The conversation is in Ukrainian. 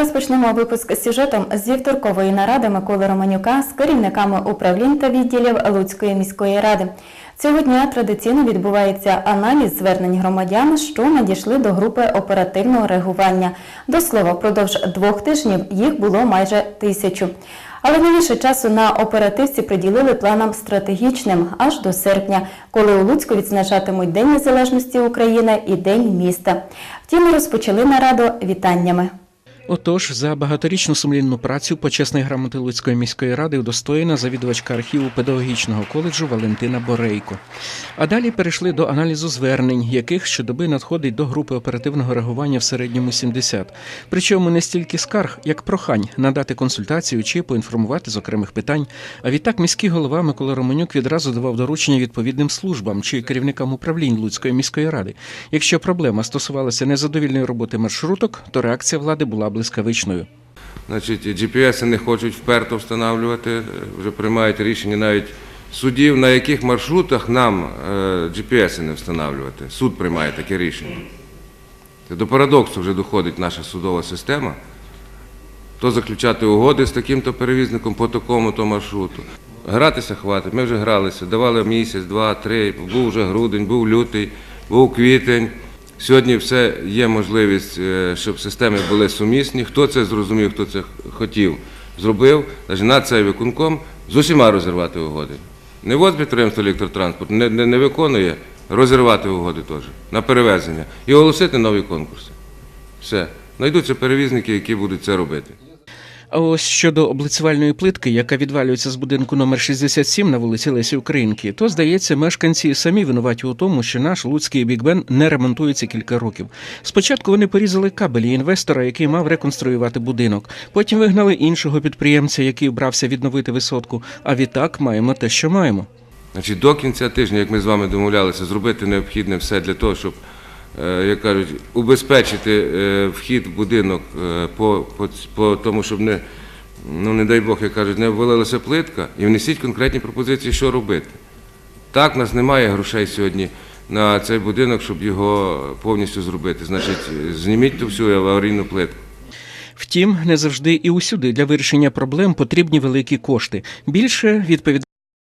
Розпочнемо випуск з сюжетом з вівторкової наради Миколи Романюка з керівниками управлінь та відділів Луцької міської ради. Цього дня традиційно відбувається аналіз звернень громадян, що надійшли до групи оперативного реагування. До слова, впродовж двох тижнів їх було майже тисячу. Але найбільше часу на оперативці приділили планам стратегічним аж до серпня, коли у Луцьку відзначатимуть День Незалежності України і День міста. Втім, розпочали нараду вітаннями. Отож, за багаторічну сумлінну працю почесної грамоти Луцької міської ради удостоєна завідувачка архіву педагогічного коледжу Валентина Борейко. А далі перейшли до аналізу звернень, яких щодоби надходить до групи оперативного реагування в середньому 70. Причому не стільки скарг, як прохань надати консультацію чи поінформувати з окремих питань. А відтак міський голова Микола Романюк відразу давав доручення відповідним службам чи керівникам управлінь Луцької міської ради. Якщо проблема стосувалася незадовільної роботи маршруток, то реакція влади була блискавичною. Значить, GPS не хочуть вперто встановлювати, е, вже приймають рішення навіть судів, на яких маршрутах нам е, GPS не встановлювати. Суд приймає таке рішення. Це до парадоксу вже доходить наша судова система. То заключати угоди з таким-то перевізником по такому-то маршруту. Гратися хватить. Ми вже гралися, давали місяць, два, три, був вже грудень, був лютий, був квітень. Сьогодні все є можливість, е, щоб системи були сумісні. Хто це зрозумів, хто це хотів, зробив. Навіть на цей виконком з усіма розірвати угоди. Не от підприємство електротранспорт не, не, не виконує, розірвати угоди теж на перевезення і оголосити нові конкурси. Все. Знайдуться перевізники, які будуть це робити. А ось щодо облицювальної плитки, яка відвалюється з будинку номер 67 на вулиці Лесі Українки, то здається, мешканці самі винуваті у тому, що наш луцький бікбен не ремонтується кілька років. Спочатку вони порізали кабелі інвестора, який мав реконструювати будинок. Потім вигнали іншого підприємця, який брався відновити висотку. А відтак маємо те, що маємо. Значить, до кінця тижня, як ми з вами домовлялися, зробити необхідне все для того, щоб, як кажуть, убезпечити е, вхід в будинок е, по, по, по тому, щоб не, ну не дай Бог, як кажуть, не обвалилася плитка, і внесіть конкретні пропозиції, що робити. Так, в нас немає грошей сьогодні на цей будинок, щоб його повністю зробити. Значить, зніміть ту всю аварійну плитку. Втім, не завжди і усюди для вирішення проблем потрібні великі кошти. Більше відповідальність